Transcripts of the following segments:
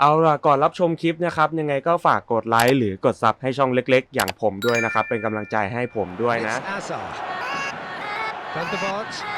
เอาล่ะก่อนรับชมคลิปนะครับยังไงก็ฝากกดไลค์หรือกดซับให้ช่องเล็กๆ อย่างผมด้วยนะครับ เป็นกำลังใจให้ผมด้วยนะ It's Azar. Thunderbolt.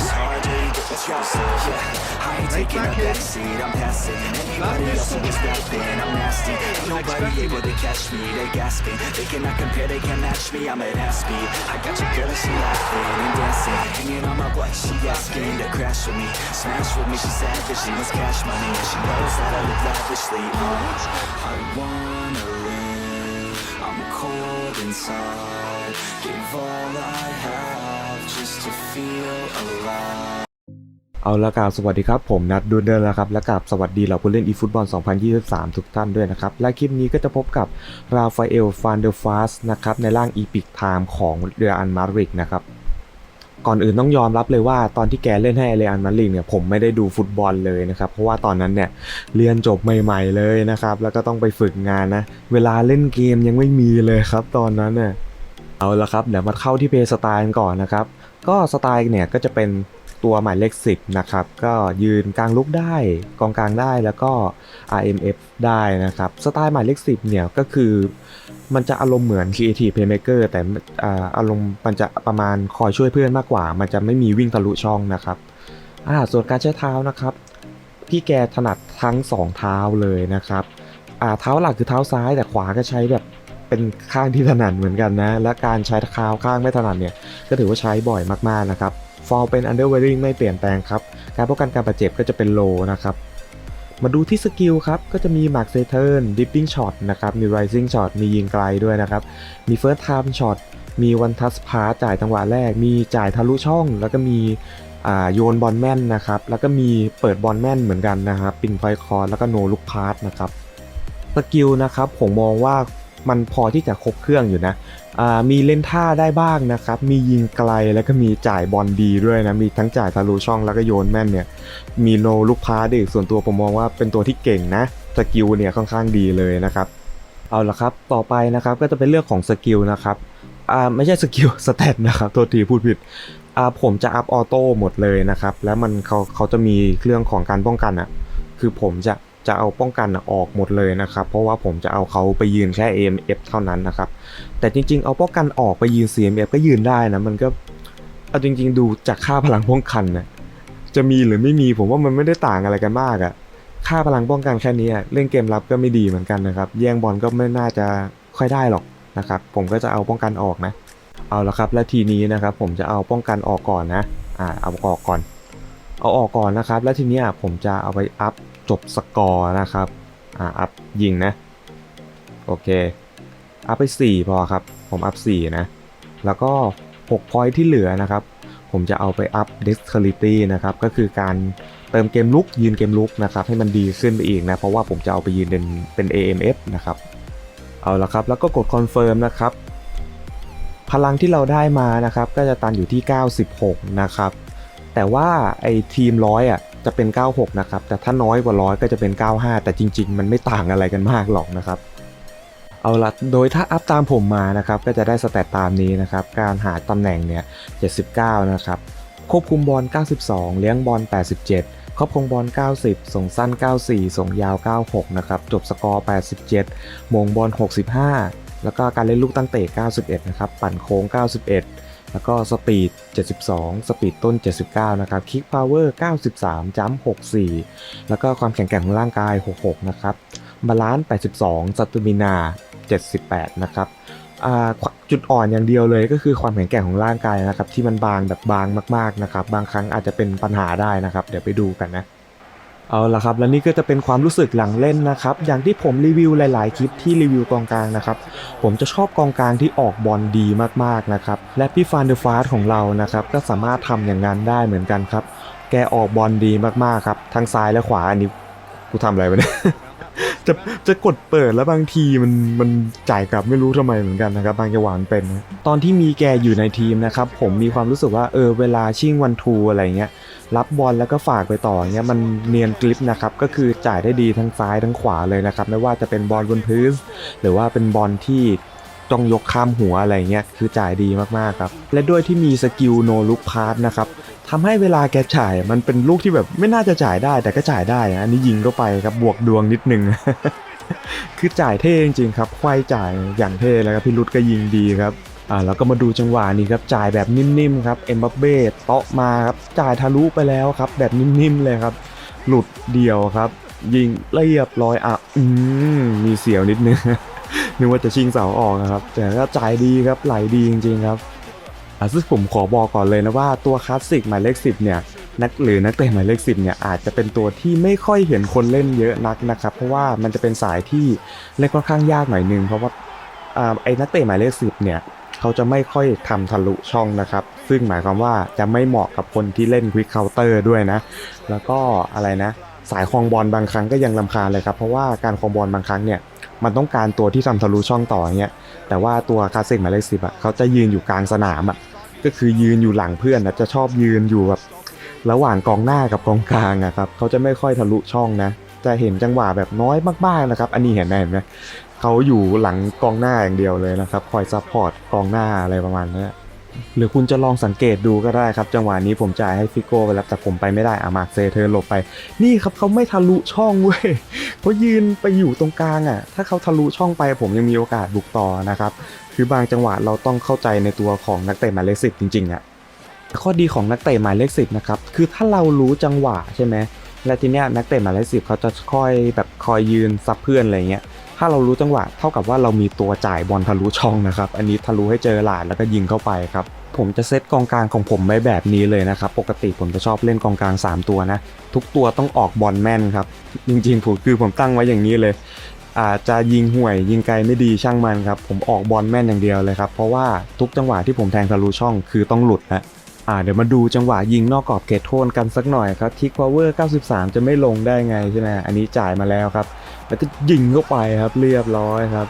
hard, till you get what you deserve. Yeah, I ain't taking a backseat, I'm passing. Anybody else who is rapping, I'm nasty. Ain't nobody able to catch me, they gasping. They cannot compare, they can't match me, I'm at half speed. I got your girl and she laughing and dancing. Hanging on my butt, she asking to crash with me. Smash with me, she savage, she wants cash money. And she knows that I live lavishly. Uh, I wanna live, I'm cold inside. Give all I have just to feel alive. เอาละกราบสวัสดีครับ ผมนัดดูเดินแล้วครับ และกราบสวัสดีเหล่าผู้เล่นอีฟุตบอล 2023 ทุกท่านด้วยนะครับ และคลิปนี้ก็จะพบกับราฟาเอลฟานเดอร์ฟาสนะครับ ในร่างอีพิกไทม์ของเรอันมาดริดนะครับ ก่อนอื่นต้องยอมรับเลยว่าตอนที่แกเล่นให้เรอันมาดริดเนี่ยผมไม่ได้ดูฟุตบอลเลยนะครับ เพราะว่าตอนนั้นเนี่ยเรียนจบใหม่ ๆเลยนะครับ แล้วก็ต้องไปฝึกงานนะ เวลาเล่นเกมยังไม่มีเลยครับ ตอนนั้นเนี่ยเอาละครับเดี๋ยวมาเข้าที่เพย์สไตล์ก่อนนะครับก็สไตล์เนี่ยก็จะเป็น ตัวหมายเลข 10 นะครับ ก็ยืนกลางลุกได้กองกลางได้แล้วก็ RMF ได้นะครับ สไตล์หมายเลข 10 เนี่ยก็คือมันจะอารมณ์เหมือน Creative Playmaker แต่อาอารมณ์มันจะประมาณคอยช่วยเพื่อนมากกว่า มันจะไม่มีวิ่งทะลุช่องนะครับอ่าส่วนการใช้เท้านะครับ พี่แกถนัดทั้ง 2 เท้าเลยนะครับอ่าเท้าหลักคือเท้าซ้ายแต่ขวาก็ใช้แบบเป็นข้างที่ถนัดเหมือนกันนะ และการใช้เท้าข้างไม่ถนัดเนี่ยก็ถือว่าใช้บ่อยมากๆนะครับ ฟอลเป็น underwearing ไม่เปลี่ยนแปลงครับ การป้องกันการบาดเจ็บก็จะเป็น low นะครับ มาดูที่สกิลครับ ก็จะมี mark s e t u r n dipping shot นะครับ มี rising shot มียิงไกลด้วยนะครับ มี first time shot มี one touch pass จ่ายจังหวะแรก มีจ่ายทะลุช่อง แล้วก็มีโยนบอลแม่นนะครับ แล้วก็มีเปิดบอลแม่นเหมือนกันนะครับปินไฟคอร์แล้วก็ no look pass นะครับสกิลนะครับผมมองว่ามันพอที่จะครบเครื่องอยู่นะ มีเล่นท่าได้บ้างนะครับ มียิงไกลแล้วก็มีจ่ายบอลดีด้วยนะ มีทั้งจ่ายทะลุช่องแล้วก็โยนแม่นเนี่ย มีโนลูกพาดิส่วนตัวผมมองว่าเป็นตัวที่เก่งนะ สกิลเนี่ยค่อนข้างดีเลยนะครับ เอาละครับ ต่อไปนะครับก็จะเป็นเรื่องของสกิลนะครับ อ่าไม่ใช่สกิลสเตตนะครับ โทษทีพูดผิดอ่าผมจะอัพออโต้หมดเลยนะครับ แล้วมันเขาเขาจะมีเรื่องของการป้องกันอะ คือผมจะจะเอาป้องกันอออกหมดเลยนะครับ เพราะว่าผมจะเอาเขาไปยืนแค่ AMF เท่านั้นนะครับ แต่จริง ๆ เอาป้องกันออกไปยืน CMF ก็ยืนได้นะ มันก็เอาจริง ๆ ดูจากค่าพลังป้องกันนะจะมีหรือไม่มีผมว่ามันไม่ได้ต่างอะไรกันมากอะค่าพลังป้องกันแค่นี้อะเล่นเกมรับก็ไม่ดีเหมือนกันนะครับ แย่งบอลก็ไม่น่าจะค่อยได้หรอกนะครับ ผมก็จะเอาป้องกันออกนะ เอาละครับ และทีนี้นะครับผมจะเอาป้องกันออกก่อนนะอ่าเอาออกก่อน เอาออกก่อนนะครับ แล้วทีนี้ผมจะเอาไปอัพจบสกอร์นะครับอ่าอัพยิงนะ โอเค อัพไป 4 พอครับ ผมอัพ 4 นะ แล้วก็ 6 พอยที่เหลือนะครับ ผมจะเอาไปอัพ dexterity นะครับ ก็คือการเติมเกมลุกยืนเกมลุกนะครับ ให้มันดีขึ้นไปอีกนะ เพราะว่าผมจะเอาไปยืนเป็นเป็น AMF นะครับ เอาละครับ แล้วก็กด confirm นะครับ พลังที่เราได้มานะครับ ก็จะตันอยู่ที่ 96 นะครับ แต่ว่าไอ้ทีมร้อยอะจะเป็น 96 นะครับ แต่ถ้าน้อยกว่าร้อยก็จะเป็น 95 แต่จริง ๆ มันไม่ต่างอะไรกันมากหรอกนะครับ เอาละโดยถ้าอัพตามผมมานะครับก็จะได้สแตตตามนี้นะครับ การหาตำแหน่งเนี่ย79 นะครับ ควบคุมบอล 92 เลี้ยงบอล 87 ครอบครองบอล 90 ส่งสั้น 94 ส่งยาว 96 นะครับ จบสกอร์ 87 มงบอล 65 แล้วก็การเล่นลูกตั้งเตะ 91 นะครับ ปั่นโค้ง 91 แล้วก็สปีด 72 สปีดต้น 79 นะครับ คิกพาวเวอร์ 93 จัม64 แล้วก็ความแข็งแกร่งของร่างกาย 66 นะครับ บาลานซ์ 82 สตูมินา 78 นะครับจุดอ่อนอย่างเดียวเลยก็คือความแข็งแกร่งของร่างกายนะครับ ที่มันบางแบบบางมากๆนะครับ บางครั้งอาจจะเป็นปัญหาได้นะครับ เดี๋ยวไปดูกันนะเอาละครับ และนี่ก็จะเป็นความรู้สึกหลังเล่นนะครับ อย่างที่ผมรีวิวหลาย ๆ คลิปที่รีวิวกองกลางนะครับ ผมจะชอบกองกลางที่ออกบอลดีมากๆนะครับ และพี่ฟานเดอร์ฟาสของเรานะครับ ก็สามารถทำอย่างนั้นได้เหมือนกันครับ แกออกบอลดีมากๆครับ ทั้งซ้ายและขวาอันนี้กูทำอะไรไปเนี่ย จะจะกดเปิดแล้วบางทีมันมันจ่ายกลับไม่รู้ทำไมเหมือนกันนะครับ บางจังหวะมันเป็นนะตอนที่มีแกอยู่ในทีมนะครับ ผมมีความรู้สึกว่าเออเวลาชิ่งวันทูอะไรเงี้ยรับบอลแล้วก็ฝากไปต่อเงี้ยมันเนียนกลิปนะครับก็คือจ่ายได้ดีทั้งซ้ายทั้งขวาเลยนะครับไม่ว่าจะเป็นบอลบนพื้น หรือว่าเป็นบอลที่ต้องยกข้ามหัวอะไรเงี้ยคือจ่ายดีมากๆครับและด้วยที่มีสกิลโนลุกพาสนะครับ ทำให้เวลาแกจ่ายมันเป็นลูกที่แบบไม่น่าจะจ่ายได้แต่ก็จ่ายได้อันนี้ยิงเข้าไปครับบวกดวงนิดนึง คือจ่ายเท่จริงๆครับควายจ่ายอย่างเท่แล้วครับพี่รุดก็ยิงดีครับอ่าแล้วก็มาดูจังหวะนี้ครับจ่ายแบบนิ่มๆครับเอ็มบัปเบ้เตาะมาครับจ่ายทะลุไปแล้วครับ แบบนิ่มๆเลยครับ หลุดเดียวครับ ยิงเรียบร้อยอะอืมมีเสียวนิดนึงนึกว่าจะชิงเสาออกนะครับ แต่ก็จ่ายดีครับไหลดีจริง ๆ ครับ ซึ่งผมขอบอกก่อนเลยนะว่าตัวคลาสสิกหมายเลขสิบเนี่ยนักหรือนักเตะหมายเลขสิบเนี่ยอาจจะเป็นตัวที่ไม่ค่อยเห็นคนเล่นเยอะนักนะครับเพราะว่ามันจะเป็นสายที่เล่นค่อนข้างยากหน่อยนึงเพราะว่าอ่าไอ้นักเตะหมายเลขสิบเนี่ยเขาจะไม่ค่อยทำทะลุช่องนะครับ ซึ่งหมายความว่าจะไม่เหมาะกับคนที่เล่นควิกเคาน์เตอร์ด้วยนะ แล้วก็อะไรนะ สายคลองบอลบางครั้งก็ยังลำคาญเลยครับเพราะว่าการคลองบอลบางครั้งเนี่ยมันต้องการตัวที่ทำทะลุช่องต่อเงี้ยแต่ว่าตัวคลาสสิกหมายเลขสิบอะเขาจะยืนอยู่กลางสนามอะ ก็คือยืนอยู่หลังเพื่อนนะจะชอบยืนอยู่แบบระหว่างกองหน้ากับกองกลางอะครับเขาจะไม่ค่อยทะลุช่องนะ จะเห็นจังหวะแบบน้อยมากๆนะครับ อันนี้เห็นไหมเห็นไหมเขาอยู่หลังกองหน้าอย่างเดียวเลยนะครับ คอยซัพพอร์ตกองหน้าอะไรประมาณนี้ หรือคุณจะลองสังเกตดูก็ได้ครับ จังหวะนี้ผมจ่ายให้ฟิโก้ไปแล้วแต่ผมไปไม่ได้อามาเซเธอหลบไป นี่ครับเขาไม่ทะลุช่องเว้ยเขายืนไปอยู่ตรงกลางอะ ถ้าเขาทะลุช่องไปผมยังมีโอกาสบุกต่อนะครับ คือบางจังหวะเราต้องเข้าใจในตัวของนักเตะหมายเลขสิบจริงๆอะข้อดีของนักเตะหมายเลขสิบนะครับคือถ้าเรารู้จังหวะใช่ไหมและทีเนี้ยนักเตะหมายเลขสิบเขาจะคอยแบบคอยยืนซับเพื่อนอะไรเงี้ย ถ้าเรารู้จังหวะเท่ากับว่าเรามีตัวจ่ายบอลทะลุช่องนะครับ อันนี้ทะลุให้เจอหลาดแล้วก็ยิงเข้าไปครับ ผมจะเซตกองกลางของผมไว้แบบนี้เลยนะครับ ปกติผมจะชอบเล่นกองกลาง 3 ตัวนะ ทุกตัวต้องออกบอลแม่นครับ จริงๆผมคือผมตั้งไว้อย่างนี้เลย อาจจะยิงห่วย ยิงไกลไม่ดีช่างมันครับ ผมออกบอลแม่นอย่างเดียวเลยครับ เพราะว่าทุกจังหวะที่ผมแทงทะลุช่องคือต้องหลุดนะอ่าเดี๋ยวมาดูจังหวะยิงนอกกรอบเขตโทษกันสักหน่อยครับทิกพาวเวอร์ 93 จะไม่ลงได้ไงใช่ไหมอันนี้จ่ายมาแล้วครับ แล้วก็ยิงเข้าไปครับเรียบร้อยครับ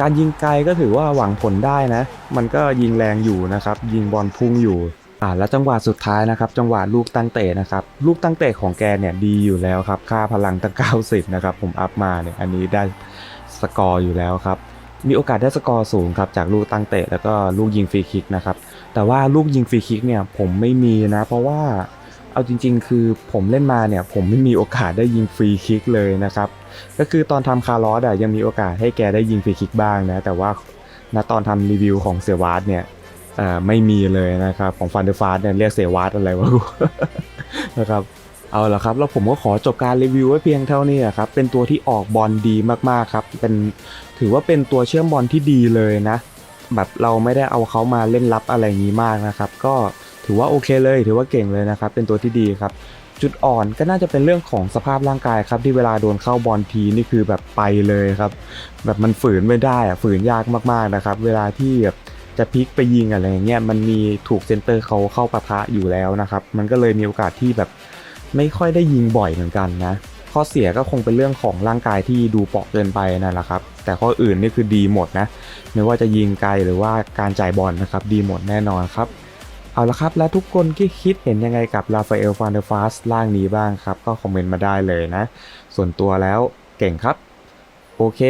การยิงไกลก็ถือว่าหวังผลได้นะ มันก็ยิงแรงอยู่นะครับ ยิงบอลพุ่งอยู่อ่าแล้วจังหวะสุดท้ายนะครับจังหวะลูกตั้งเตะนะครับลูกตั้งเตะของแกเนี่ยดีอยู่แล้วครับค่าพลังตั้ง 90 นะครับผมอัพมาเนี่ยอันนี้ได้สกอร์อยู่แล้วครับมีโอกาสได้สกอร์สูงครับจากลูกตั้งเตะแล้วก็ลูกยิงฟรีคิกนะครับแต่ว่าลูกยิงฟรีคิกเนี่ยผมไม่มีนะ เพราะว่า เอาจริง ๆ คือผมเล่นมาเนี่ยผมไม่มีโอกาสได้ยิงฟรีคิกเลยนะครับ ก็คือตอนทำคาร์ลอสอะยังมีโอกาสให้แกได้ยิงฟรีคิกบ้างนะ แต่ว่าณตอนทำรีวิวของเซวาร์ดเนี่ยไม่มีเลยนะครับของฟันเดอร์ฟาร์เนี่ยเรียกเซวาร์ดอะไรวะนะครับเอาละครับ แล้วผมก็ขอจบการรีวิวไว้เพียงเท่านี้ครับ เป็นตัวที่ออกบอลดีมากๆครับ เป็นถือว่าเป็นตัวเชื่อมบอลที่ดีเลยนะ แบบเราไม่ได้เอาเขามาเล่นลับอะไรงนี้มากนะครับ ก็ ถือว่าโอเคเลย ถือว่าเก่งเลยนะครับ เป็นตัวที่ดีครับ จุดอ่อนก็น่าจะเป็นเรื่องของสภาพร่างกายครับ ที่เวลาโดนเข้าบอลทีนี่คือแบบไปเลยครับ แบบมันฝืนไม่ได้อะฝืนยากมากๆนะครับ เวลาที่แบบจะพลิกไปยิงอะไรอย่างเงี้ยมันมีถูกเซนเตอร์เขาเข้าปะทะอยู่แล้วนะครับ มันก็เลยมีโอกาสที่แบบไม่ค่อยได้ยิงบ่อยเหมือนกันนะข้อเสียก็คงเป็นเรื่องของร่างกายที่ดูเปราะเกินไปนั่นแหละครับ แต่ข้ออื่นนี่คือดีหมดนะ ไม่ว่าจะยิงไกลหรือว่าการจ่ายบอลนะครับ ดีหมดแน่นอนครับ เอาละครับและทุกคนที่คิดเห็นยังไงกับราฟาเอลฟานเดอร์ฟาสล่างนี้บ้างครับ ก็คอมเมนต์มาได้เลยนะ ส่วนตัวแล้วเก่งครับ โอเค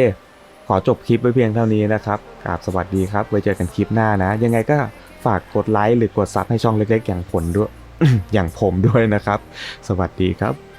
ขอจบคลิปไว้เพียงเท่านี้นะครับกราบสวัสดีครับ ไว้เจอกันคลิปหน้านะ ยังไงก็ฝากกดไลค์หรือกดซับให้ช่องเล็กๆอย่างผลด้วย อย่างผมด้วยนะครับ สวัสดีครับ